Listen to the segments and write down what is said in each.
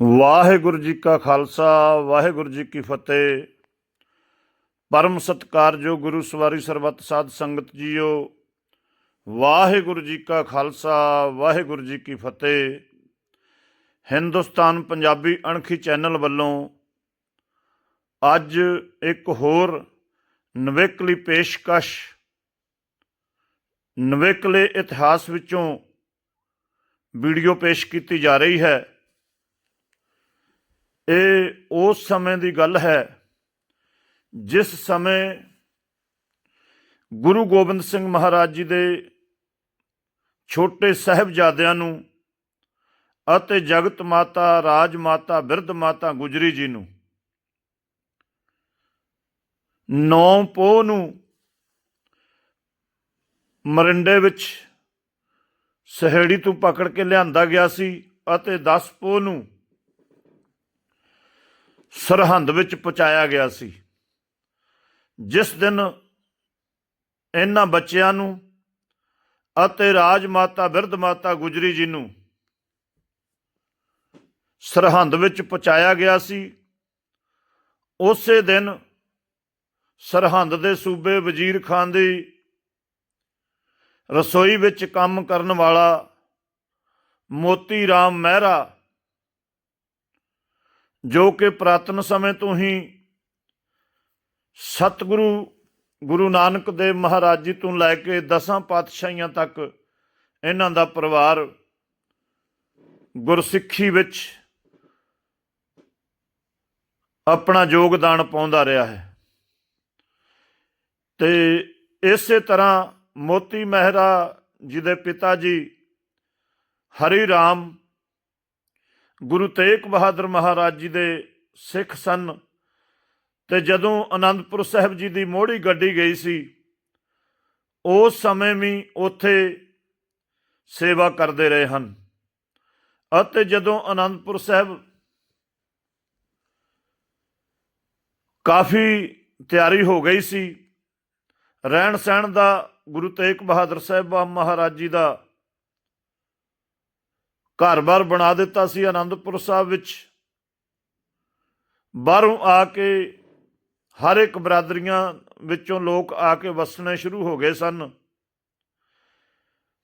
ਵਾਹਿਗੁਰੂ ਜੀ ਕਾ ਖਾਲਸਾ, ਵਾਹਿਗੁਰੂ ਜੀ ਕੀ ਫਤਿਹ। ਪਰਮ ਸਤਕਾਰਯੋਗ ਗੁਰੂ ਸਵਾਰੀ ਸਰਬੱਤ ਸਾਧ ਸੰਗਤ ਜੀਓ, ਵਾਹਿਗੁਰੂ ਜੀ ਕਾ ਖਾਲਸਾ, ਵਾਹਿਗੁਰੂ ਜੀ ਕੀ ਫਤਿਹ। ਹਿੰਦੁਸਤਾਨ ਪੰਜਾਬੀ ਅਣਖੀ ਚੈਨਲ ਵੱਲੋਂ ਅੱਜ ਇੱਕ ਹੋਰ ਨਵੇਕਲੀ ਪੇਸ਼ਕਸ਼, ਨਵੇਕਲੇ ਇਤਿਹਾਸ ਵਿੱਚੋਂ ਵੀਡੀਓ ਪੇਸ਼ ਕੀਤੀ ਜਾ ਰਹੀ ਹੈ। ਇਹ ਉਸ ਸਮੇਂ ਦੀ ਗੱਲ ਹੈ ਜਿਸ ਸਮੇਂ ਗੁਰੂ ਗੋਬਿੰਦ ਸਿੰਘ ਮਹਾਰਾਜ ਜੀ ਦੇ ਛੋਟੇ ਸਹਿਬਜ਼ਾਦਿਆਂ ਨੂੰ ਅਤੇ ਜਗਤ ਮਾਤਾ, ਰਾਜ ਮਾਤਾ, ਬਿਰਧ ਮਾਤਾ ਗੁਜਰੀ ਜੀ ਨੂੰ ਨੌ ਪੋਹ ਨੂੰ ਮਰਿੰਡੇ ਵਿੱਚ ਸਹੇੜੀ ਤੋਂ ਪਕੜ ਕੇ ਲਿਆਂਦਾ ਗਿਆ ਸੀ ਅਤੇ 10 ਪੋਹ ਨੂੰ ਸਰਹੰਦ ਵਿੱਚ ਪਹੁੰਚਾਇਆ ਗਿਆ ਸੀ। ਜਿਸ ਦਿਨ ਇਹਨਾਂ ਬੱਚਿਆਂ ਨੂੰ ਅਤੇ ਰਾਜ ਮਾਤਾ ਬਿਰਧ ਮਾਤਾ ਗੁਜਰੀ ਜੀ ਨੂੰ ਸਰਹੰਦ ਵਿੱਚ ਪਹੁੰਚਾਇਆ ਗਿਆ ਸੀ, ਉਸੇ ਦਿਨ ਸਰਹੰਦ ਦੇ ਸੂਬੇ ਵਜ਼ੀਰ ਖਾਨ ਦੀ ਰਸੋਈ ਵਿੱਚ ਕੰਮ ਕਰਨ ਵਾਲਾ ਮੋਤੀ RAM ਮਹਿਰਾ ਜੋ ਕਿ ਪ੍ਰਾਤਨ ਸਮੇਂ ਤੋਂ ਹੀ ਸਤਿਗੁਰੂ, ਗੁਰੂ ਨਾਨਕ ਦੇਵ ਮਹਾਰਾਜ ਜੀ ਤੋਂ ਲੈ ਕੇ ਦਸਾਂ ਪਾਤਸ਼ਾਹੀਆਂ ਤੱਕ ਇਹਨਾਂ ਦਾ ਪਰਿਵਾਰ ਗੁਰਸਿੱਖੀ ਵਿੱਚ ਆਪਣਾ ਯੋਗਦਾਨ ਪਾਉਂਦਾ ਰਿਹਾ ਹੈ। ਤੇ ਇਸੇ ਤਰ੍ਹਾਂ ਮੋਤੀ ਮਹਿਰਾ ਜੀ ਦੇ ਪਿਤਾ ਜੀ ਹਰੀ ਰਾਮ ਗੁਰੂ ਤੇਗ ਬਹਾਦਰ ਮਹਾਰਾਜ ਜੀ ਦੇ ਸਿੱਖ ਸਨ ਤੇ ਜਦੋਂ ਅਨੰਦਪੁਰ ਸਾਹਿਬ ਜੀ ਦੀ ਮੋਹੜੀ ਗੱਡੀ ਗਈ ਸੀ, ਉਸ ਸਮੇਂ ਵੀ ਉੱਥੇ ਸੇਵਾ ਕਰਦੇ ਰਹੇ ਹਨ। ਅਤੇ ਜਦੋਂ ਅਨੰਦਪੁਰ ਸਾਹਿਬ ਕਾਫੀ ਤਿਆਰੀ ਹੋ ਗਈ ਸੀ ਰਹਿਣ ਸਹਿਣ ਦਾ ਗੁਰੂ ਤੇਗ ਬਹਾਦਰ ਸਾਹਿਬ ਮਹਾਰਾਜ ਜੀ ਦਾ ਘਰ-ਬਾਰ ਬਣਾ ਦਿੱਤਾ ਸੀ ਆਨੰਦਪੁਰ ਸਾਹਿਬ ਵਿੱਚ। ਬਾਹਰੋਂ ਆ ਕੇ ਹਰ ਇੱਕ ਬਰਾਦਰੀਆਂ ਵਿੱਚੋਂ ਲੋਕ ਆ ਕੇ ਵਸਣੇ ਸ਼ੁਰੂ ਹੋ ਗਏ ਸਨ।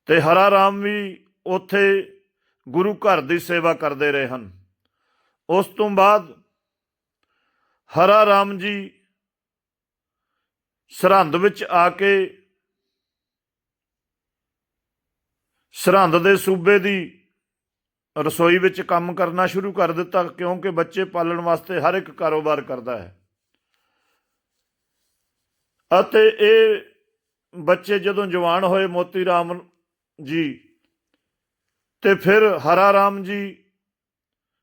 ਤੇ ਹਰਾ ਰਾਮ ਵੀ ਉੱਥੇ ਗੁਰੂ ਘਰ ਦੀ ਸੇਵਾ ਕਰਦੇ ਰਹੇ ਹਨ। ਉਸ ਤੋਂ ਬਾਅਦ ਹਰਾ ਰਾਮ ਜੀ ਸਰਹੰਦ ਵਿੱਚ ਆ ਕੇ ਸਰਹੰਦ ਦੇ ਸੂਬੇ ਦੀ ਰਸੋਈ ਵਿੱਚ ਕੰਮ ਕਰਨਾ ਸ਼ੁਰੂ ਕਰ ਦਿੱਤਾ ਕਿਉਂਕਿ ਬੱਚੇ ਪਾਲਣ ਵਾਸਤੇ ਹਰ ਇੱਕ ਕਾਰੋਬਾਰ ਕਰਦਾ ਹੈ। ਅਤੇ ਇਹ ਬੱਚੇ ਜਦੋਂ ਜਵਾਨ ਹੋਏ ਮੋਤੀ ਰਾਮ ਜੀ ਤੇ ਫਿਰ ਹਰਾ ਰਾਮ ਜੀ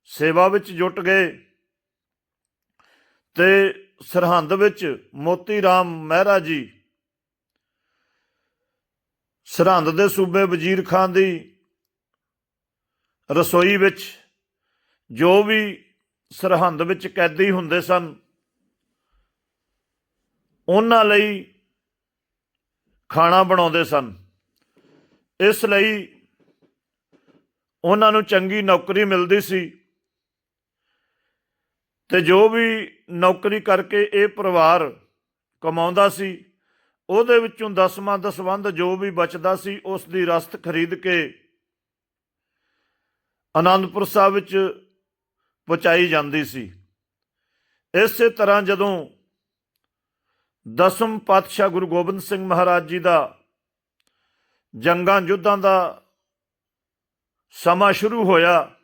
ਸੇਵਾ ਵਿੱਚ ਜੁਟ ਗਏ ਤੇ ਸਰਹੰਦ ਵਿੱਚ ਮੋਤੀ ਰਾਮ ਮਹਿਰਾ ਜੀ, ਸਰਹੰਦ ਦੇ ਸੂਬੇ ਵਜ਼ੀਰ ਖਾਨ ਦੀ ਰਸੋਈ ਵਿੱਚ ਜੋ ਵੀ ਸਰਹੰਦ ਵਿੱਚ ਕੈਦੀ ਹੁੰਦੇ ਸਨ, ਉਹਨਾਂ ਲਈ ਖਾਣਾ ਬਣਾਉਂਦੇ ਸਨ। ਇਸ ਲਈ ਉਹਨਾਂ ਨੂੰ ਚੰਗੀ ਨੌਕਰੀ ਮਿਲਦੀ ਸੀ ਤੇ ਜੋ ਵੀ ਨੌਕਰੀ ਕਰਕੇ ਇਹ ਪਰਿਵਾਰ ਕਮਾਉਂਦਾ ਸੀ, ਉਹਦੇ ਵਿੱਚੋਂ ਦਸਵਾਂ ਦਸਵੰਧ ਜੋ ਵੀ ਬਚਦਾ ਸੀ, ਉਸ ਦੀ ਰਸਤ ਖਰੀਦ ਕੇ ਆਨੰਦਪੁਰ ਸਾਹਿਬ ਵਿੱਚ ਪਹੁੰਚਾਈ ਜਾਂਦੀ ਸੀ। ਇਸੇ ਤਰ੍ਹਾਂ ਜਦੋਂ ਦਸਮ ਪਾਤਸ਼ਾਹ ਗੁਰੂ ਗੋਬਿੰਦ ਸਿੰਘ ਮਹਾਰਾਜ ਜੀ ਦਾ ਜੰਗਾਂ ਯੁੱਧਾਂ ਦਾ ਸਮਾਂ ਸ਼ੁਰੂ ਹੋਇਆ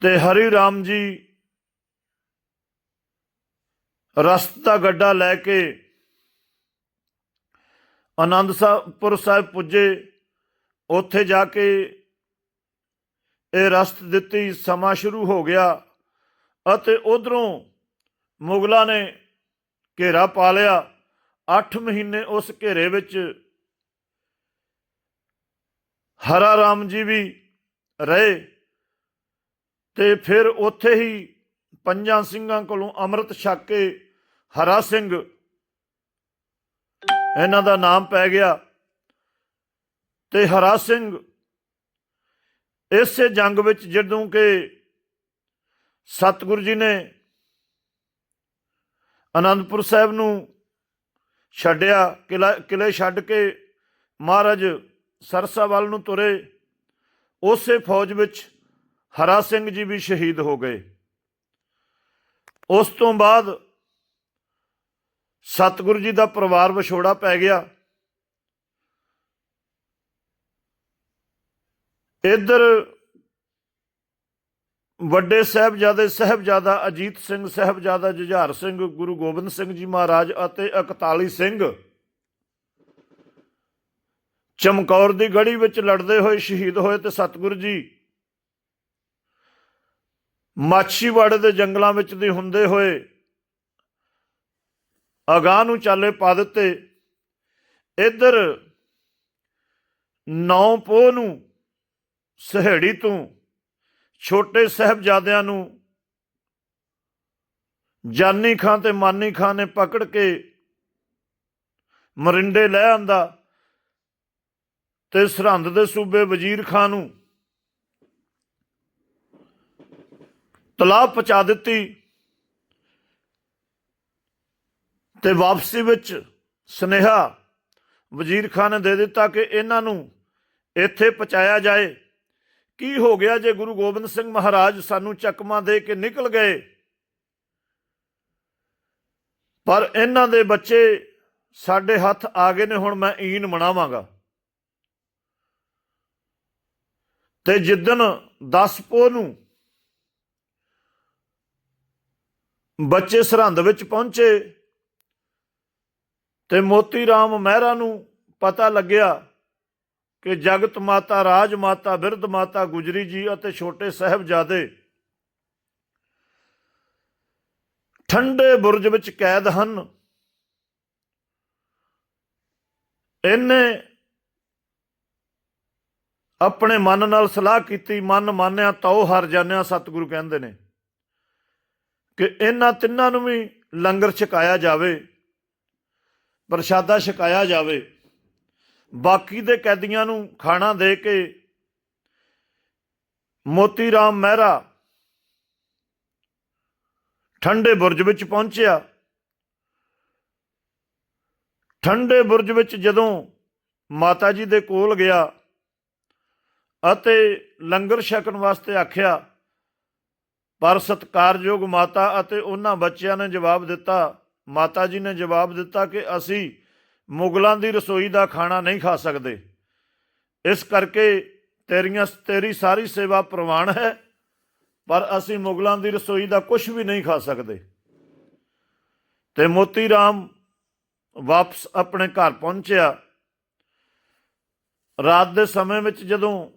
ਤੇ ਹਰੀ ਰਾਮ ਜੀ ਰਸਤ ਦਾ ਗੱਡਾ ਲੈ ਕੇ ਆਨੰਦ ਆਨੰਦਪੁਰ ਸਾਹਿਬ ਪੁੱਜੇ। ਉੱਥੇ ਜਾ ਕੇ ਇਹ ਰਸਤ ਦਿੱਤੀ, ਸਮਾਂ ਸ਼ੁਰੂ ਹੋ ਗਿਆ ਅਤੇ ਉਧਰੋਂ ਮੁਗਲਾਂ ਨੇ ਘੇਰਾ ਪਾ ਲਿਆ। 8 ਮਹੀਨੇ ਉਸ ਘੇਰੇ ਵਿੱਚ ਹਰਾ ਰਾਮ ਜੀ ਵੀ ਰਹੇ ਤੇ ਫਿਰ ਉੱਥੇ ਹੀ ਪੰਜਾਂ ਸਿੰਘਾਂ ਕੋਲੋਂ ਅੰਮ੍ਰਿਤ ਛਕ ਕੇ ਹਰਾ ਸਿੰਘ ਇਹਨਾਂ ਦਾ ਨਾਮ ਪੈ ਗਿਆ। ਤੇ ਹਰਾ ਸਿੰਘ ਇਸੇ ਜੰਗ ਵਿੱਚ ਜਦੋਂ ਕਿ ਸਤਿਗੁਰੂ ਜੀ ਨੇ ਅਨੰਦਪੁਰ ਸਾਹਿਬ ਨੂੰ ਛੱਡਿਆ, ਕਿਲਾ, ਕਿਲੇ ਛੱਡ ਕੇ ਮਹਾਰਾਜ ਸਰਸਾ ਵੱਲ ਨੂੰ ਤੁਰੇ, ਉਸੇ ਫੌਜ ਵਿੱਚ ਹਰਾ ਸਿੰਘ ਜੀ ਵੀ ਸ਼ਹੀਦ ਹੋ ਗਏ। ਉਸ ਤੋਂ ਬਾਅਦ ਸਤਿਗੁਰੂ ਜੀ ਦਾ ਪਰਿਵਾਰ ਵਿਛੋੜਾ ਪੈ ਗਿਆ। ਇੱਧਰ ਵੱਡੇ ਸਾਹਿਬਜ਼ਾਦੇ ਸਾਹਿਬਜ਼ਾਦਾ ਅਜੀਤ ਸਿੰਘ, ਸਾਹਿਬਜ਼ਾਦਾ ਜੁਝਾਰ ਸਿੰਘ, ਗੁਰੂ ਗੋਬਿੰਦ ਸਿੰਘ ਜੀ ਮਹਾਰਾਜ ਅਤੇ 41 ਸਿੰਘ ਚਮਕੌਰ ਦੀ ਗੜੀ ਵਿੱਚ ਲੜਦੇ ਹੋਏ, ਸ਼ਹੀਦ ਹੋਏ ਤੇ ਸਤਿਗੁਰੂ ਜੀ ਮਾਛੀਵਾੜੇ ਦੇ ਜੰਗਲਾਂ ਵਿੱਚ ਦੀ ਹੁੰਦੇ ਹੋਏ ਅਗਾਹ ਨੂੰ ਚਾਲੇ ਪਾ ਦਿੱਤੇ। ਇੱਧਰ ਨੌ ਪੋਹ ਨੂੰ ਸਹੇੜੀ ਤੋਂ, ਛੋਟੇ ਸਾਹਿਬਜ਼ਾਦਿਆਂ ਨੂੰ ਜਾਨੀ ਖਾਂ ਤੇ ਮਾਨੀ ਖਾਂ ਨੇ ਪਕੜ ਕੇ ਮਰਿੰਡੇ ਲੈ ਆਂਦਾ ਤੇ ਸਰਹੰਦ ਦੇ ਸੂਬੇ ਵਜ਼ੀਰ ਖਾਂ ਨੂੰ ਤਲਾਬ ਪਹੁੰਚਾ ਦਿੱਤੀ ਤੇ ਵਾਪਸੀ ਵਿੱਚ ਸਨੇਹਾ ਵਜ਼ੀਰ ਖਾਨ ਨੇ ਦੇ ਦਿੱਤਾ ਕਿ ਇਹਨਾਂ ਨੂੰ ਇੱਥੇ ਪਹੁੰਚਾਇਆ ਜਾਏ। ਕੀ ਹੋ ਗਿਆ ਜੇ ਗੁਰੂ ਗੋਬਿੰਦ ਸਿੰਘ ਮਹਾਰਾਜ ਸਾਨੂੰ ਚੱਕਮਾ ਦੇ ਕੇ ਨਿਕਲ ਗਏ? ਪਰ ਇਹਨਾਂ ਦੇ ਬੱਚੇ ਸਾਡੇ ਹੱਥ ਆ ਗਏ ਨੇ, ਹੁਣ ਮੈਂ ਈਨ ਮਨਾਵਾਂਗਾ। ਤੇ ਜਿੱਦਨ 10 ਪੋਹ ਨੂੰ ਬੱਚੇ ਸਰਹੰਦ ਵਿੱਚ ਪਹੁੰਚੇ ਤੇ ਮੋਤੀ ਰਾਮ ਮਹਿਰਾ ਨੂੰ ਪਤਾ ਲੱਗਿਆ ਕਿ ਜਗਤ ਮਾਤਾ, ਰਾਜ ਮਾਤਾ, ਬਿਰਧ ਮਾਤਾ ਗੁਜਰੀ ਜੀ ਅਤੇ ਛੋਟੇ ਸਾਹਿਬਜ਼ਾਦੇ ਠੰਡੇ ਬੁਰਜ ਵਿੱਚ ਕੈਦ ਹਨ। ਇਹਨੇ ਆਪਣੇ ਮਨ ਨਾਲ ਸਲਾਹ ਕੀਤੀ, ਮਨ ਮਾਨਿਆ, ਤਉ ਹਰ ਜਾਣਿਆ, ਸਤਿਗੁਰੂ ਕਹਿੰਦੇ ਨੇ, ਕਿ ਇਹਨਾਂ ਤਿੰਨਾਂ ਨੂੰ ਵੀ ਲੰਗਰ ਛਕਾਇਆ ਜਾਵੇ, ਪ੍ਰਸ਼ਾਦਾ ਛਕਾਇਆ ਜਾਵੇ। ਬਾਕੀ ਦੇ ਕੈਦੀਆਂ ਨੂੰ ਖਾਣਾ ਦੇ ਕੇ ਮੋਤੀ ਰਾਮ ਮਹਿਰਾ ਠੰਡੇ ਬੁਰਜ ਵਿੱਚ ਪਹੁੰਚਿਆ। ਠੰਡੇ ਬੁਰਜ ਵਿੱਚ ਜਦੋਂ ਮਾਤਾ ਜੀ ਦੇ ਕੋਲ ਗਿਆ ਅਤੇ ਲੰਗਰ ਛਕਣ ਵਾਸਤੇ ਆਖਿਆ, ਪਰ ਸਤਕਾਰਯੋਗ ਮਾਤਾ ਅਤੇ ਉਹਨਾਂ ਬੱਚਿਆਂ ਨੇ ਜਵਾਬ ਦਿੱਤਾ ਮਾਤਾ ਜੀ ਨੇ ਜਵਾਬ ਦਿੱਤਾ ਕਿ ਅਸੀਂ ਮੁਗਲਾਂ ਦੀ ਰਸੋਈ ਦਾ ਖਾਣਾ ਨਹੀਂ ਖਾ ਸਕਦੇ। ਇਸ ਕਰਕੇ ਤੇਰੀਆਂ, ਤੇਰੀ ਸਾਰੀ ਸੇਵਾ ਪ੍ਰਵਾਨ ਹੈ, ਪਰ ਅਸੀਂ ਮੁਗਲਾਂ ਦੀ ਰਸੋਈ ਦਾ ਕੁਝ ਵੀ ਨਹੀਂ ਖਾ ਸਕਦੇ। ਤੇ ਮੋਤੀ ਰਾਮ ਵਾਪਸ ਆਪਣੇ ਘਰ ਪਹੁੰਚਿਆ। ਰਾਤ ਦੇ ਸਮੇਂ ਵਿੱਚ ਜਦੋਂ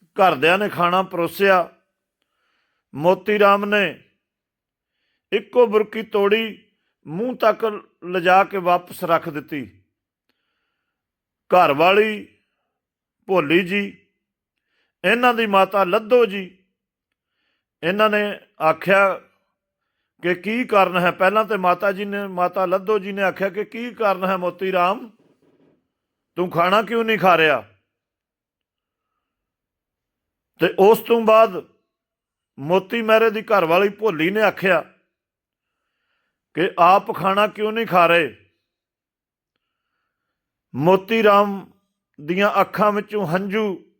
ਘਰਦਿਆਂ ਨੇ ਖਾਣਾ ਪਰੋਸਿਆ, ਮੋਤੀ ਰਾਮ ਨੇ ਇੱਕੋ ਬੁਰਕੀ ਤੋੜੀ ਮੂੰਹ ਤੱਕ ਲਿਜਾ ਕੇ ਵਾਪਸ ਰੱਖ ਦਿੱਤੀ। ਘਰ ਵਾਲੀ ਭੋਲੀ ਜੀ, ਇਹਨਾਂ ਦੀ ਮਾਤਾ ਲੱਧੋ ਜੀ, ਇਹਨਾਂ ਨੇ ਆਖਿਆ ਕਿ ਕੀ ਕਾਰਨ ਹੈ? ਪਹਿਲਾਂ ਤੇ ਮਾਤਾ ਜੀ ਨੇ, ਮਾਤਾ ਲੱਧੋ ਜੀ ਨੇ ਆਖਿਆ ਕਿ ਕੀ ਕਾਰਨ ਹੈ ਮੋਤੀ ਰਾਮ? ਤੂੰ ਖਾਣਾ ਕਿਉਂ ਨਹੀਂ ਖਾ ਰਿਹਾ? ਤੇ ਉਸ ਤੋਂ ਬਾਅਦ ਮੋਤੀ ਮਹਿਰੇ ਦੀ ਘਰ ਵਾਲੀ ਭੋਲੀ ਨੇ ਆਖਿਆ ਕਿ ਆਪ ਖਾਣਾ ਕਿਉਂ ਨਹੀਂ ਖਾ ਰਹੇ? ਮੋਤੀ ਰਾਮ ਦੀਆਂ ਅੱਖਾਂ ਵਿੱਚੋਂ ਹੰਝੂ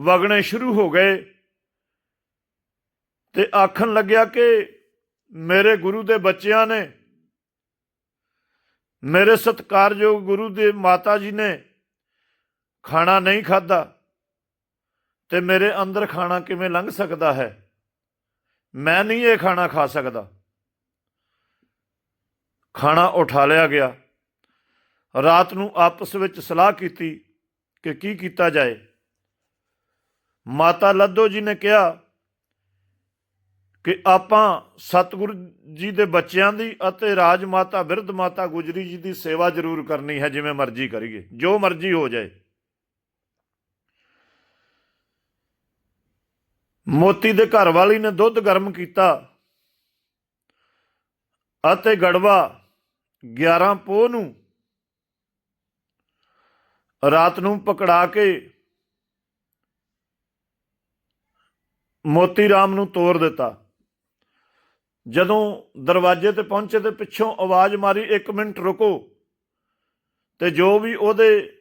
ਵਗਣੇ ਸ਼ੁਰੂ ਹੋ ਗਏ ਤੇ ਆਖਣ ਲੱਗਿਆ ਕਿ ਮੇਰੇ ਗੁਰੂ ਦੇ ਬੱਚਿਆਂ ਨੇ, ਮੇਰੇ ਸਤਕਾਰਯੋਗ ਗੁਰੂ ਦੇ ਮਾਤਾ ਜੀ ਨੇ ਖਾਣਾ ਨਹੀਂ ਖਾਦਾ ਤੇ ਮੇਰੇ ਅੰਦਰ ਖਾਣਾ ਕਿਵੇਂ ਲੰਘ ਸਕਦਾ ਹੈ? ਮੈਂ ਨਹੀਂ ਇਹ ਖਾਣਾ ਖਾ ਸਕਦਾ। ਖਾਣਾ ਉਠਾ ਲਿਆ ਗਿਆ। ਰਾਤ ਨੂੰ ਆਪਸ ਵਿੱਚ ਸਲਾਹ ਕੀਤੀ ਕਿ ਕੀ ਕੀਤਾ ਜਾਏ। ਮਾਤਾ ਲੱਦੋ ਜੀ ਨੇ ਕਿਹਾ ਕਿ ਆਪਾਂ ਸਤਿਗੁਰੂ ਜੀ ਦੇ ਬੱਚਿਆਂ ਦੀ ਅਤੇ ਰਾਜ ਮਾਤਾ ਬਿਰਧ ਮਾਤਾ ਗੁਜਰੀ ਜੀ ਦੀ ਸੇਵਾ ਜ਼ਰੂਰ ਕਰਨੀ ਹੈ, ਜਿਵੇਂ ਮਰਜ਼ੀ ਕਰੀਏ, ਜੋ ਮਰਜ਼ੀ ਹੋ ਜਾਏ। ਮੋਤੀ ਦੇ ਘਰ ਵਾਲੀ ਨੇ ਦੁੱਧ ਗਰਮ ਕੀਤਾ ਅਤੇ ਗੜਵਾ 11 ਪੋਹ ਨੂੰ ਰਾਤ ਨੂੰ ਪਕੜਾ ਕੇ ਮੋਤੀ ਰਾਮ ਨੂੰ ਤੋੜ ਦਿੱਤਾ। ਜਦੋਂ ਦਰਵਾਜ਼ੇ ਤੇ ਪਹੁੰਚੇ ਤੇ ਪਿੱਛੋਂ ਆਵਾਜ਼ ਮਾਰੀ 1 ਮਿੰਟ ਰੁਕੋ। ਤੇ ਜੋ ਵੀ ਉਹਦੇ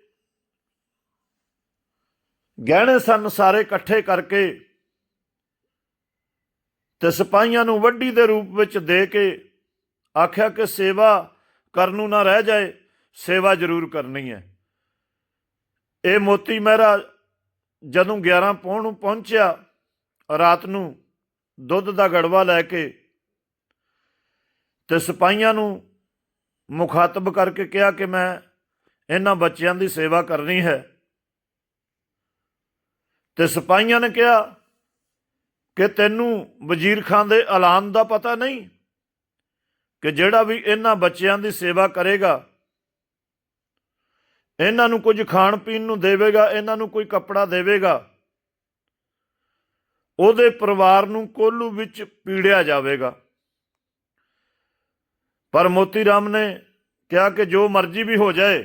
ਗਹਿਣੇ ਸਨ, ਸਾਰੇ ਇਕੱਠੇ ਕਰਕੇ ਤੇ ਸਿਪਾਹੀਆਂ ਨੂੰ ਵੱਡੀ ਦੇ ਰੂਪ ਵਿੱਚ ਦੇ ਕੇ ਆਖਿਆ ਕਿ, ਸੇਵਾ ਕਰਨ ਨੂੰ ਨਾ ਰਹਿ ਜਾਏ, ਸੇਵਾ ਜ਼ਰੂਰ ਕਰਨੀ ਹੈ। ਇਹ ਮੋਤੀ ਮਹਿਰਾ ਜਦੋਂ 11 ਪੌਣ ਨੂੰ ਪਹੁੰਚਿਆ, ਰਾਤ ਨੂੰ ਦੁੱਧ ਦਾ ਗੜਵਾ ਲੈ ਕੇ ਤੇ ਸਿਪਾਹੀਆਂ ਨੂੰ ਮੁਖਾਤਬ ਕਰਕੇ ਕਿਹਾ ਕਿ ਮੈਂ ਇਹਨਾਂ ਬੱਚਿਆਂ ਦੀ ਸੇਵਾ ਕਰਨੀ ਹੈ। ਤੇ ਸਿਪਾਹੀਆਂ ਨੇ ਕਿਹਾ ਕਿ ਤੈਨੂੰ ਵਜ਼ੀਰ ਖਾਨ ਦੇ ਐਲਾਨ ਦਾ ਪਤਾ ਨਹੀਂ? ਕਿ ਜਿਹੜਾ ਵੀ ਇਹਨਾਂ ਬੱਚਿਆਂ ਦੀ ਸੇਵਾ ਕਰੇਗਾ, ਇਹਨਾਂ ਨੂੰ ਕੁਝ ਖਾਣ ਪੀਣ ਨੂੰ ਦੇਵੇਗਾ, ਇਹਨਾਂ ਨੂੰ ਕੋਈ ਕੱਪੜਾ ਦੇਵੇਗਾ, ਉਹਦੇ ਪਰਿਵਾਰ ਨੂੰ ਕੋਲੂ ਵਿੱਚ ਪੀੜਿਆ ਜਾਵੇਗਾ। ਪਰ ਮੋਤੀ ਰਾਮ ਨੇ ਕਿਹਾ ਕਿ ਜੋ ਮਰਜ਼ੀ ਵੀ ਹੋ ਜਾਏ,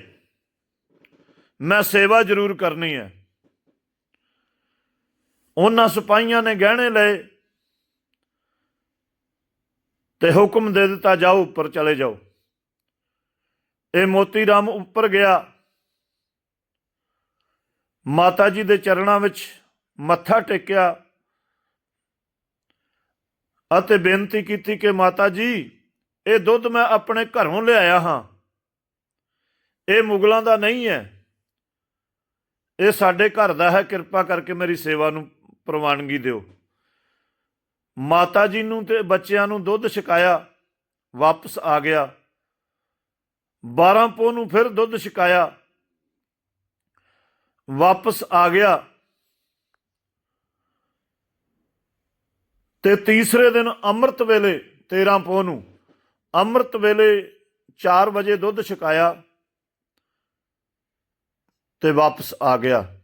ਮੈਂ ਸੇਵਾ ਜ਼ਰੂਰ ਕਰਨੀ ਹੈ। ਉਹਨਾਂ ਸਿਪਾਹੀਆਂ ਨੇ ਗਹਿਣੇ ਲਏ ਤੇ ਹੁਕਮ ਦੇ ਦਿੱਤਾ, ਜਾਓ ਉੱਪਰ ਚਲੇ ਜਾਓ। ਇਹ ਮੋਤੀ ਰਾਮ ਉੱਪਰ ਗਿਆ। ਮਾਤਾ ਜੀ ਦੇ ਚਰਨਾਂ ਵਿੱਚ ਮੱਥਾ ਟੇਕਿਆ ਅਤੇ ਬੇਨਤੀ ਕੀਤੀ ਕਿ ਮਾਤਾ ਜੀ ਇਹ ਦੁੱਧ ਮੈਂ ਆਪਣੇ ਘਰੋਂ ਲਿਆਇਆ ਹਾਂ। ਇਹ ਮੁਗਲਾਂ ਦਾ ਨਹੀਂ ਹੈ। ਇਹ ਸਾਡੇ ਘਰ ਦਾ ਹੈ। ਕਿਰਪਾ ਕਰਕੇ ਮੇਰੀ ਸੇਵਾ ਨੂੰ ਪ੍ਰਵਾਨਗੀ ਦਿਓ। ਮਾਤਾ ਜੀ ਨੂੰ ਤੇ ਬੱਚਿਆਂ ਨੂੰ ਦੁੱਧ ਛਕਾਇਆ, ਵਾਪਸ ਆ ਗਿਆ। 12 ਪੋ ਨੂੰ ਫਿਰ ਦੁੱਧ ਛਕਾਇਆ, ਵਾਪਸ ਆ ਗਿਆ। ਤੇ ਤੀਸਰੇ ਦਿਨ ਅੰਮ੍ਰਿਤ ਵੇਲੇ 13 ਪੋ ਨੂੰ, ਅੰਮ੍ਰਿਤ ਵੇਲੇ 4 ਵਜੇ ਦੁੱਧ ਛਕਾਇਆ ਤੇ ਵਾਪਸ ਆ ਗਿਆ।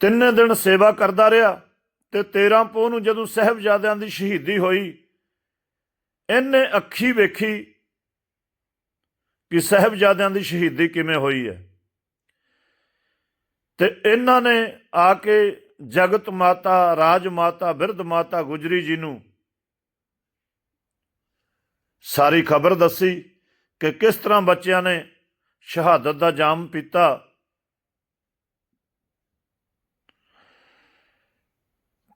ਤਿੰਨੇ ਦਿਨ ਸੇਵਾ ਕਰਦਾ ਰਿਹਾ ਤੇ 13 ਪੋਹ ਨੂੰ ਜਦੋਂ ਸਹਿਬਜ਼ਾਦਿਆਂ ਦੀ ਸ਼ਹੀਦੀ ਹੋਈ, ਇਹਨੇ ਅੱਖੀ ਵੇਖੀ ਕਿ ਸਹਿਬਜ਼ਾਦਿਆਂ ਦੀ ਸ਼ਹੀਦੀ ਕਿਵੇਂ ਹੋਈ ਹੈ। ਤੇ ਇਹਨਾਂ ਨੇ ਆ ਕੇ ਜਗਤ ਮਾਤਾ, ਰਾਜ ਮਾਤਾ, ਬਿਰਧ ਮਾਤਾ ਗੁਜਰੀ ਜੀ ਨੂੰ ਸਾਰੀ ਖਬਰ ਦੱਸੀ ਕਿ ਕਿਸ ਤਰ੍ਹਾਂ ਬੱਚਿਆਂ ਨੇ ਸ਼ਹਾਦਤ ਦਾ ਜਾਮ ਪੀਤਾ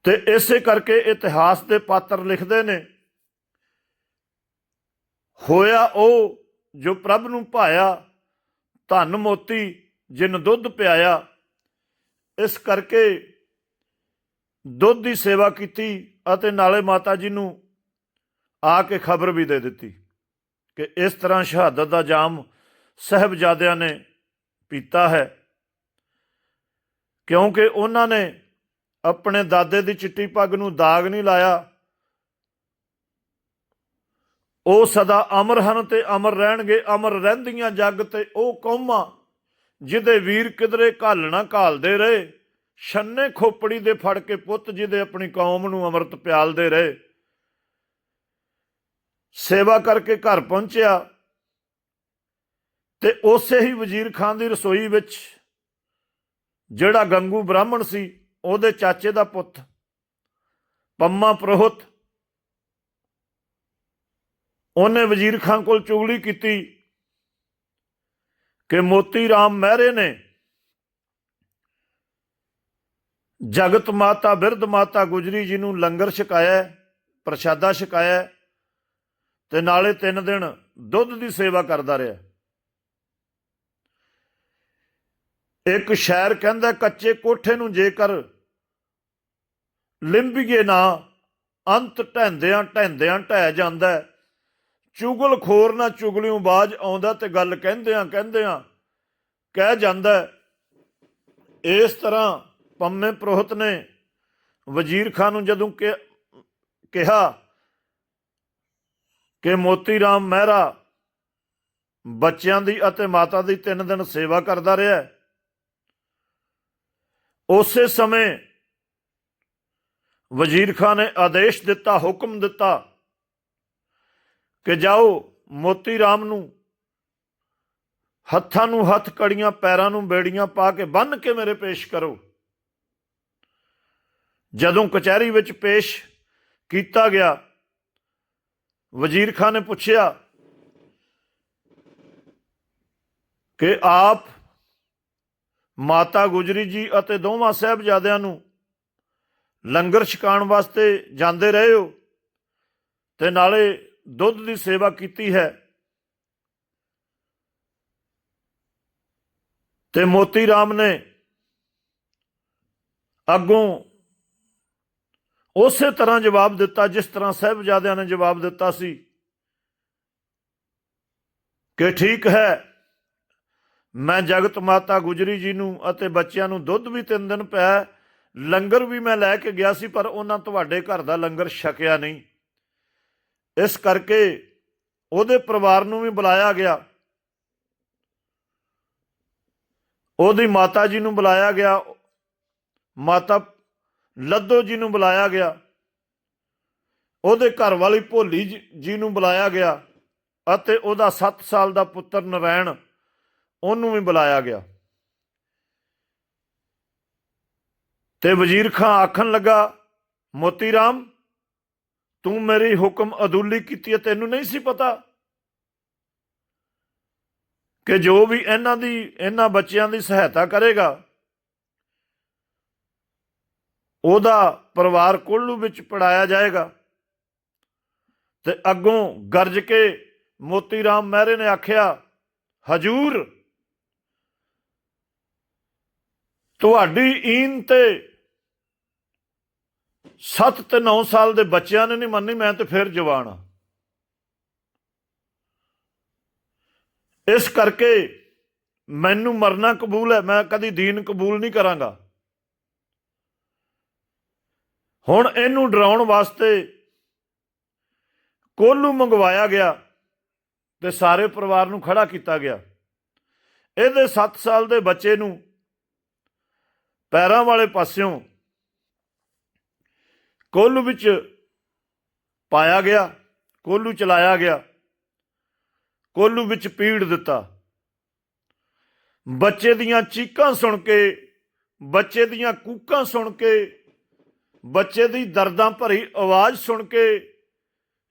ਤੇ ਇਸੇ ਕਰਕੇ ਇਤਿਹਾਸ ਦੇ ਪਾਤਰ ਲਿਖਦੇ ਨੇ, ਹੋਇਆ ਉਹ ਜੋ ਪ੍ਰਭ ਨੂੰ ਭਾਇਆ, ਧਨ ਮੋਤੀ ਜਿਨ ਦੁੱਧ ਪਿਆਇਆ, ਇਸ ਕਰਕੇ ਦੁੱਧ ਦੀ ਸੇਵਾ ਕੀਤੀ ਅਤੇ ਨਾਲੇ ਮਾਤਾ ਜੀ ਨੂੰ ਆ ਕੇ ਖਬਰ ਵੀ ਦੇ ਦਿੱਤੀ ਕਿ ਇਸ ਤਰ੍ਹਾਂ ਸ਼ਹਾਦਤ ਦਾ ਜਾਮ ਸਹਿਬਜ਼ਾਦਿਆਂ ਨੇ ਪੀਤਾ ਹੈ। ਕਿਉਂਕਿ ਉਹਨਾਂ ਨੇ ਆਪਣੇ ਦਾਦੇ ਦੀ ਚਿੱਟੀ ਪੱਗ ਨੂੰ ਦਾਗ ਨਹੀਂ ਲਾਇਆ। ਉਹ ਸਦਾ ਅਮਰ ਹਨ ਤੇ ਅਮਰ ਰਹਿਣਗੇ, ਅਮਰ ਰਹਿੰਦੀਆਂ ਜੱਗ ਤੇ ਉਹ ਕੌਮਾਂ ਜਿਹਦੇ ਵੀਰ ਕਿਧਰੇ ਘਾਲਣਾ ਘਾਲਦੇ ਰਹੇ। ਛੰਨੇ ਖੋਪੜੀ ਦੇ ਫੜ ਕੇ ਪੁੱਤ ਜਿਹਦੇ ਆਪਣੀ ਕੌਮ ਨੂੰ ਅੰਮ੍ਰਿਤ ਪਿਆਲਦੇ ਰਹੇ। ਸੇਵਾ ਕਰਕੇ ਘਰ ਪਹੁੰਚਿਆ ਤੇ ਉਸੇ ਹੀ ਵਜ਼ੀਰ ਖਾਨ ਦੀ ਰਸੋਈ ਵਿੱਚ, ਜਿਹੜਾ ਗੰਗੂ ਬ੍ਰਾਹਮਣ ਸੀ ਉਹਦੇ ਚਾਚੇ ਦਾ ਪੁੱਤ, ਪੰਮਾ ਪ੍ਰੋਹਤ। ਉਹਨੇ ਵਜ਼ੀਰ ਖਾਨ ਕੋਲ ਚੁਗਲੀ ਕੀਤੀ ਕਿ ਮੋਤੀ ਰਾਮ ਮਹਿਰੇ ਨੇ ਜਗਤ ਮਾਤਾ, ਬਿਰਧ ਮਾਤਾ ਗੁਜਰੀ ਜੀ ਨੂੰ ਲੰਗਰ ਛਕਾਇਆ, ਪ੍ਰਸ਼ਾਦਾ ਛਕਾਇਆ ਤੇ ਨਾਲੇ 3 ਦਿਨ ਦੁੱਧ ਦੀ ਸੇਵਾ ਕਰਦਾ ਰਿਹਾ। ਇੱਕ ਸ਼ਾਇਰ ਕਹਿੰਦਾ, ਕੱਚੇ ਕੋਠੇ ਨੂੰ ਜੇਕਰ ਲਿੰਬੀਏ ਨਾ, ਅੰਤ ਢੈਂਦਿਆਂ ਢੈਂਦਿਆਂ ਢਹਿ ਜਾਂਦਾ ਹੈ। ਚੁਗਲ ਖੋਰ ਨਾ ਚੁਗਲਿਓਂ ਬਾਜ ਆਉਂਦਾ ਤੇ ਗੱਲ ਕਹਿੰਦਿਆਂ ਕਹਿੰਦਿਆਂ ਕਹਿ ਜਾਂਦਾ ਇਸ ਤਰ੍ਹਾਂ ਪੰਮੇ ਪ੍ਰੋਹਤ ਨੇ ਵਜ਼ੀਰ ਖਾਨ ਨੂੰ ਜਦੋਂ ਕਿ- ਕਿਹਾ ਕਿ ਮੋਤੀ ਰਾਮ ਮਹਿਰਾ ਬੱਚਿਆਂ ਦੀ ਅਤੇ ਮਾਤਾ ਦੀ ਤਿੰਨ ਦਿਨ ਸੇਵਾ ਕਰਦਾ ਰਿਹਾ ਉਸੇ ਸਮੇਂ ਵਜ਼ੀਰ ਖਾਨ ਨੇ ਆਦੇਸ਼ ਦਿੱਤਾ, ਹੁਕਮ ਦਿੱਤਾ ਕਿ ਜਾਓ, ਮੋਤੀ ਰਾਮ ਨੂੰ ਹੱਥਾਂ ਨੂੰ ਹੱਥ, ਕੜੀਆਂ ਪੈਰਾਂ ਨੂੰ ਬੇੜੀਆਂ ਪਾ ਕੇ ਬੰਨ ਕੇ ਮੇਰੇ ਪੇਸ਼ ਕਰੋ। ਜਦੋਂ ਕਚਹਿਰੀ ਵਿੱਚ ਪੇਸ਼ ਕੀਤਾ ਗਿਆ ਵਜ਼ੀਰ ਖਾਨ ਨੇ ਪੁੱਛਿਆ ਕਿ ਆਪ ਮਾਤਾ ਗੁਜਰੀ ਜੀ ਅਤੇ ਦੋਵਾਂ ਸਾਹਿਬਜ਼ਾਦਿਆਂ ਨੂੰ ਲੰਗਰ ਛਕਾਉਣ ਵਾਸਤੇ ਜਾਂਦੇ ਰਹੇ ਹੋ ਤੇ ਨਾਲੇ ਦੁੱਧ ਦੀ ਸੇਵਾ ਕੀਤੀ ਹੈ। ਤੇ ਮੋਤੀ ਰਾਮ ਨੇ ਅੱਗੋਂ ਉਸੇ ਤਰ੍ਹਾਂ ਜਵਾਬ ਦਿੱਤਾ ਜਿਸ ਤਰ੍ਹਾਂ ਸਾਹਿਬਜ਼ਾਦਿਆਂ ਨੇ ਜਵਾਬ ਦਿੱਤਾ ਸੀ ਕਿ ਠੀਕ ਹੈ, ਮੈਂ ਜਗਤ ਮਾਤਾ ਗੁਜਰੀ ਜੀ ਨੂੰ ਅਤੇ ਬੱਚਿਆਂ ਨੂੰ ਦੁੱਧ ਵੀ ਤਿੰਨ ਦਿਨ ਪਿਆ ਲੰਗਰ ਵੀ ਮੈਂ ਲੈ ਕੇ ਗਿਆ ਸੀ, ਪਰ ਉਹਨਾਂ ਤੁਹਾਡੇ ਘਰ ਦਾ ਲੰਗਰ ਛਕਿਆ ਨਹੀਂ। ਇਸ ਕਰਕੇ ਉਹਦੇ ਪਰਿਵਾਰ ਨੂੰ ਵੀ ਬੁਲਾਇਆ ਗਿਆ। ਉਹਦੀ ਮਾਤਾ ਜੀ ਨੂੰ ਬੁਲਾਇਆ ਗਿਆ। ਮਾਤਾ ਲੱਦੋ ਜੀ ਨੂੰ ਬੁਲਾਇਆ ਗਿਆ। ਉਹਦੇ ਘਰ ਵਾਲੀ ਭੋਲੀ ਜੀ- ਜੀ ਨੂੰ ਬੁਲਾਇਆ ਗਿਆ ਅਤੇ ਉਹਦਾ 7 ਸਾਲ ਦਾ ਪੁੱਤਰ ਨਰੈਣ ਉਹਨੂੰ ਵੀ ਬੁਲਾਇਆ ਗਿਆ। ਤੇ ਵਜ਼ੀਰ ਖਾਂ ਆਖਣ ਲੱਗਾ, ਮੋਤੀ ਰਾਮ, ਤੂੰ ਮੇਰੀ ਹੁਕਮ ਅਦੂਲੀ ਕੀਤੀ ਹੈ, ਤੈਨੂੰ ਨਹੀਂ ਸੀ ਪਤਾ ਕਿ ਜੋ ਵੀ ਇਹਨਾਂ ਦੀ, ਇਹਨਾਂ ਬੱਚਿਆਂ ਦੀ ਸਹਾਇਤਾ ਕਰੇਗਾ, ਉਹਦਾ ਪਰਿਵਾਰ ਕੋਲੂ ਵਿੱਚ ਪੜਾਇਆ ਜਾਏਗਾ। ਤੇ ਅੱਗੋਂ ਗਰਜ ਕੇ ਮੋਤੀ ਰਾਮ ਮਹਿਰੇ ਨੇ ਆਖਿਆ, ਹਜੂਰ, ਤੁਹਾਡੀ ਈਨ ਤੇ 7 ਤੇ 9 ਸਾਲ ਦੇ ਬੱਚਿਆਂ ਨੇ ਨਹੀਂ ਮੰਨੀ, ਮੈਂ ਤੇ ਫਿਰ ਜਵਾਨ ਆ ਇਸ ਕਰਕੇ ਮੈਨੂੰ ਮਰਨਾ ਕਬੂਲ ਹੈ, ਮੈਂ ਕਦੀ ਦੀਨ ਕਬੂਲ ਨਹੀਂ ਕਰਾਂਗਾ। ਹੁਣ ਇਹਨੂੰ ਡਰਾਉਣ ਵਾਸਤੇ ਕੋਲੂ ਮੰਗਵਾਇਆ ਗਿਆ ਤੇ ਸਾਰੇ ਪਰਿਵਾਰ ਨੂੰ ਖੜਾ ਕੀਤਾ ਗਿਆ। ਇਹਦੇ 7 ਸਾਲ ਦੇ ਬੱਚੇ ਨੂੰ ਪੈਰਾਂ ਵਾਲੇ ਪਾਸਿਓਂ ਕੋਲੂ ਵਿੱਚ ਪਾਇਆ ਗਿਆ, ਕੋਲੂ ਚਲਾਇਆ ਗਿਆ, ਕੋਲੂ ਵਿੱਚ ਪੀੜ ਦਿੱਤਾ। ਬੱਚੇ ਦੀਆਂ ਚੀਕਾਂ ਸੁਣ ਕੇ, ਬੱਚੇ ਦੀਆਂ ਕੂਕਾਂ ਸੁਣ ਕੇ, ਬੱਚੇ ਦੀ ਦਰਦਾਂ ਭਰੀ ਆਵਾਜ਼ ਸੁਣ ਕੇ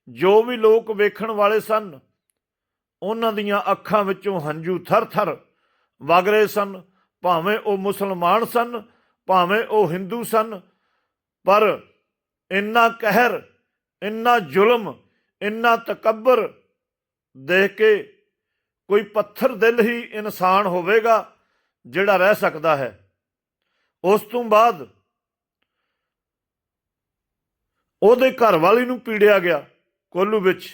ਜੋ ਵੀ ਲੋਕ ਵੇਖਣ ਵਾਲੇ ਸਨ, ਉਹਨਾਂ ਦੀਆਂ ਅੱਖਾਂ ਵਿੱਚੋਂ ਹੰਝੂ ਥਰ-ਥਰ ਵਗ ਰਹੇ ਸਨ। ਭਾਵੇਂ ਉਹ ਮੁਸਲਮਾਨ ਸਨ, ਭਾਵੇਂ ਉਹ ਹਿੰਦੂ ਸਨ, ਪਰ ਇੰਨਾ ਕਹਿਰ, ਇੰਨਾ ਜ਼ੁਲਮ, ਇੰਨਾ ਤਕੱਬਰ, ਦੇਖ ਕੇ ਕੋਈ ਪੱਥਰ ਦਿਲ ਹੀ ਇਨਸਾਨ ਹੋਵੇਗਾ ਜਿਹੜਾ ਰਹਿ ਸਕਦਾ ਹੈ। ਉਸ ਤੋਂ ਬਾਅਦ ਉਹਦੇ ਘਰ ਵਾਲੀ ਨੂੰ ਪੀੜਿਆ ਗਿਆ ਕੋਲੂ ਵਿੱਚ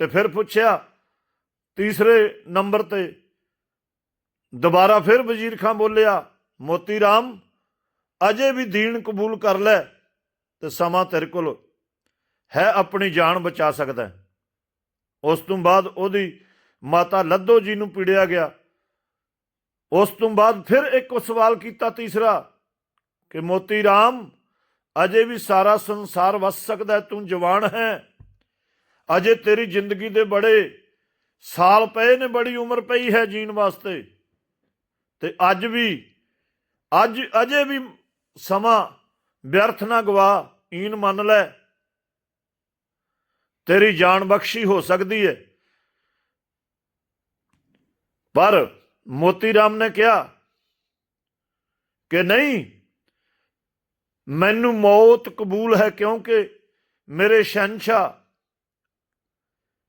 ਤੇ ਫਿਰ ਪੁੱਛਿਆ ਤੀਸਰੇ ਨੰਬਰ ਤੇ ਦੁਬਾਰਾ ਫਿਰ ਵਜ਼ੀਰ ਖਾਨ ਬੋਲਿਆ, ਮੋਤੀ ਰਾਮ, ਅਜੇ ਵੀ ਦੀਨ ਕਬੂਲ ਕਰ ਲੈ। ਤੇ ਸਮਾਂ ਤੇਰੇ ਕੋਲ ਹੈ, ਆਪਣੀ ਜਾਨ ਬਚਾ ਸਕਦਾ ਉਸ ਤੋਂ ਬਾਅਦ ਉਹਦੀ ਮਾਤਾ ਲੱਦੋ ਜੀ ਨੂੰ ਪੀੜਿਆ ਗਿਆ। ਉਸ ਤੋਂ ਬਾਅਦ ਫਿਰ ਇੱਕ ਸਵਾਲ ਕੀਤਾ ਤੀਸਰਾ ਕਿ, ਮੋਤੀ ਰਾਮ, ਅਜੇ ਵੀ ਸਾਰਾ ਸੰਸਾਰ ਵਸ ਸਕਦਾ ਤੂੰ ਜਵਾਨ ਹੈ। ਅਜੇ ਤੇਰੀ ਜ਼ਿੰਦਗੀ ਦੇ ਬੜੇ ਸਾਲ ਪਏ ਨੇ, ਬੜੀ ਉਮਰ ਪਈ ਹੈ ਜੀਣ ਵਾਸਤੇ। ਤੇ ਅੱਜ ਵੀ, ਅੱਜ ਅਜੇ ਵੀ ਸਮਾਂ ਵਿਅਰਥ ਨਾ ਗਵਾ, ਈਨ ਮੰਨ ਲੈ। ਤੇਰੀ ਜਾਨ ਬਖਸ਼ੀ ਹੋ ਸਕਦੀ ਹੈ ਪਰ ਮੋਤੀ ਰਾਮ ਨੇ ਕਿਹਾ ਕਿ ਨਹੀਂ, ਮੈਨੂੰ ਮੌਤ ਕਬੂਲ ਹੈ ਕਿਉਂਕਿ ਮੇਰੇ ਸ਼ਹਿਨशाह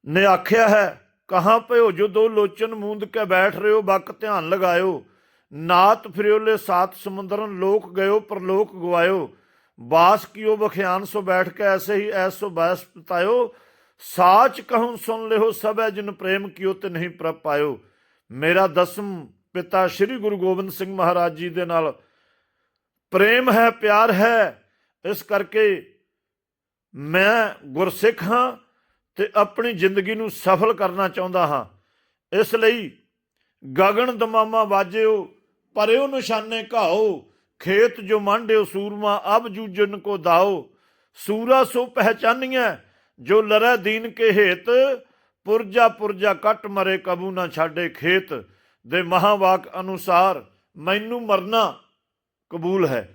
ਨੇ ਆਖਿਆ ਹੈ, ਕਹਾਂ ਭਇਓ, ਜਦੋਂ ਲੋਚਨ ਮੂੰਦ ਕੇ ਬੈਠ ਰਹੇ ਹੋ, ਬਕ ਧਿਆਨ ਲਗਾਇਓ। ਨਾਤ ਫਿਰਿਓਲੇ ਸਾਤ ਸਮੁੰਦਰਨ ਲੋਕ ਗਇਓ, ਪਰਲੋਕ ਗਵਾਇਓ। ਬਾਸ ਕੀਓ ਬਖਿਆਨ ਸੋ ਬੈਠ ਕੇ ਐਸੇ ਹੀ ਐਸੋ ਬੈਸ ਪਤਾਇਓ, ਸਾਚ ਕਹੂੰ ਸੁਨ ਲਿਓ ਸਭੈ ਜਿਨ ਪ੍ਰੇਮ ਕੀਓ ਤੇ ਨਹੀਂ ਪ੍ਰਭ ਪਾਇਓ। ਮੇਰਾ ਦਸਮ ਪਿਤਾ ਸ੍ਰੀ ਗੁਰੂ ਗੋਬਿੰਦ ਸਿੰਘ ਮਹਾਰਾਜ ਜੀ ਦੇ ਨਾਲ ਪ੍ਰੇਮ ਹੈ, ਪਿਆਰ ਹੈ, ਇਸ ਕਰਕੇ ਮੈਂ ਗੁਰਸਿੱਖ ਹਾਂ ਤੇ ਆਪਣੀ ਜ਼ਿੰਦਗੀ ਨੂੰ ਸਫਲ ਕਰਨਾ ਚਾਹੁੰਦਾ ਹਾਂ। ਇਸ ਲਈ ਗਗਨ ਦਮਾਮਾ ਵਾਜਿਓ, ਪਰਿਓ ਨਿਸ਼ਾਨੇ ਘਾਓ ਖੇਤ ਜੋ ਮੰਡਿਓ ਸੂਰਮਾ, ਅਬ ਜੂਜਨ ਕੋ ਦਾਓ। ਸੂਰਾ ਸੋ ਪਹਿਚਾਨੀਐ, ਜੋ ਲਰੈ ਦੀਨ ਕੇ ਹੇਤ। ਪੁਰਜਾ ਪੁਰਜਾ ਕੱਟ ਮਰੇ, ਕਬੂ ਨਾ ਛਾਡੇ ਖੇਤ। ਦੇ ਮਹਾਵਾਕ ਅਨੁਸਾਰ ਮੈਨੂੰ ਮਰਨਾ ਕਬੂਲ ਹੈ।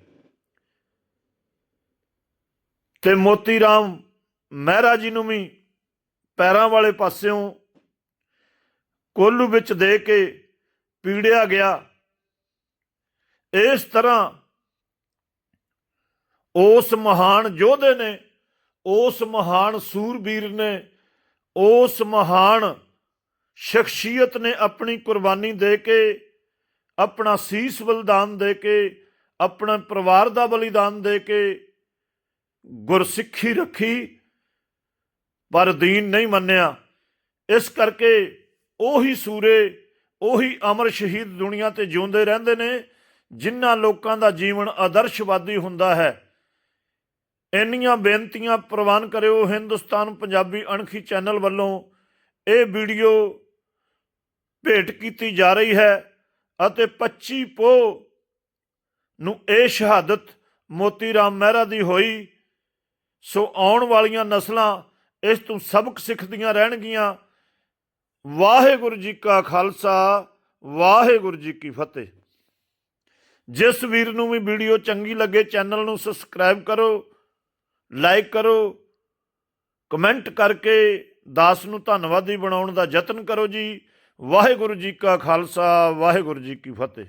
ਤੇ ਮੋਤੀ ਰਾਮ ਮਹਿਰਾ ਜੀ ਨੂੰ ਵੀ ਪੈਰਾਂ ਵਾਲੇ ਪਾਸਿਓਂ ਕੋਲੂ ਵਿੱਚ ਦੇ ਕੇ ਪੀੜਿਆ ਗਿਆ। ਇਸ ਤਰ੍ਹਾਂ ਉਸ ਮਹਾਨ ਯੋਧੇ ਨੇ, ਉਸ ਮਹਾਨ ਸੂਰਬੀਰ ਨੇ, ਉਸ ਮਹਾਨ ਸ਼ਖਸੀਅਤ ਨੇ ਆਪਣੀ ਕੁਰਬਾਨੀ ਦੇ ਕੇ, ਆਪਣਾ ਸੀਸ ਬਲੀਦਾਨ ਦੇ ਕੇ, ਆਪਣਾ ਪਰਿਵਾਰ ਦਾ ਬਲੀਦਾਨ ਦੇ ਕੇ ਗੁਰਸਿੱਖੀ ਰੱਖੀ, ਪਰ ਦੀਨ ਨਹੀਂ ਮੰਨਿਆ। ਇਸ ਕਰਕੇ ਉਹੀ ਸੂਰੇ, ਉਹੀ ਅਮਰ ਸ਼ਹੀਦ ਦੁਨੀਆ ਤੇ ਜਿਉਂਦੇ ਰਹਿੰਦੇ ਨੇ ਜਿਨ੍ਹਾਂ ਲੋਕਾਂ ਦਾ ਜੀਵਨ ਆਦਰਸ਼ਵਾਦੀ ਹੁੰਦਾ ਹੈ, ਇੰਨੀਆਂ ਬੇਨਤੀਆਂ ਪ੍ਰਵਾਨ ਕਰਿਓ ਹਿੰਦੁਸਤਾਨ ਪੰਜਾਬੀ ਅਣਖੀ ਚੈਨਲ ਵੱਲੋਂ। ਇਹ ਵੀਡੀਓ ਭੇਟ ਕੀਤੀ ਜਾ ਰਹੀ ਹੈ ਅਤੇ 25 ਪੋ ਨੂੰ ਇਹ ਸ਼ਹਾਦਤ ਮੋਤੀ ਰਾਮ ਮਹਿਰਾ ਦੀ ਹੋਈ। ਸੋ ਆਉਣ ਵਾਲੀਆਂ ਨਸਲਾਂ ਇਸ ਤੋਂ ਸਬਕ ਸਿੱਖਦੀਆਂ ਰਹਿਣਗੀਆਂ। ਵਾਹਿਗੁਰੂ ਜੀ ਕਾ ਖਾਲਸਾ, ਵਾਹਿਗੁਰੂ ਜੀ ਕੀ ਫਤਿਹ। ਜਿਸ ਵੀਰ ਨੂੰ ਵੀ ਵੀਡੀਓ ਚੰਗੀ ਲੱਗੇ, ਚੈਨਲ ਨੂੰ ਸਬਸਕ੍ਰਾਈਬ ਕਰੋ ਲਾਈਕ ਕਰੋ ਕਮੈਂਟ ਕਰਕੇ ਦਾਸ ਨੂੰ ਧੰਨਵਾਦੀ ਬਣਾਉਣ ਦਾ ਯਤਨ ਕਰੋ ਜੀ। ਵਾਹਿਗੁਰੂ ਜੀ ਕਾ ਖਾਲਸਾ, ਵਾਹਿਗੁਰੂ ਜੀ ਕੀ ਫਤਿਹ।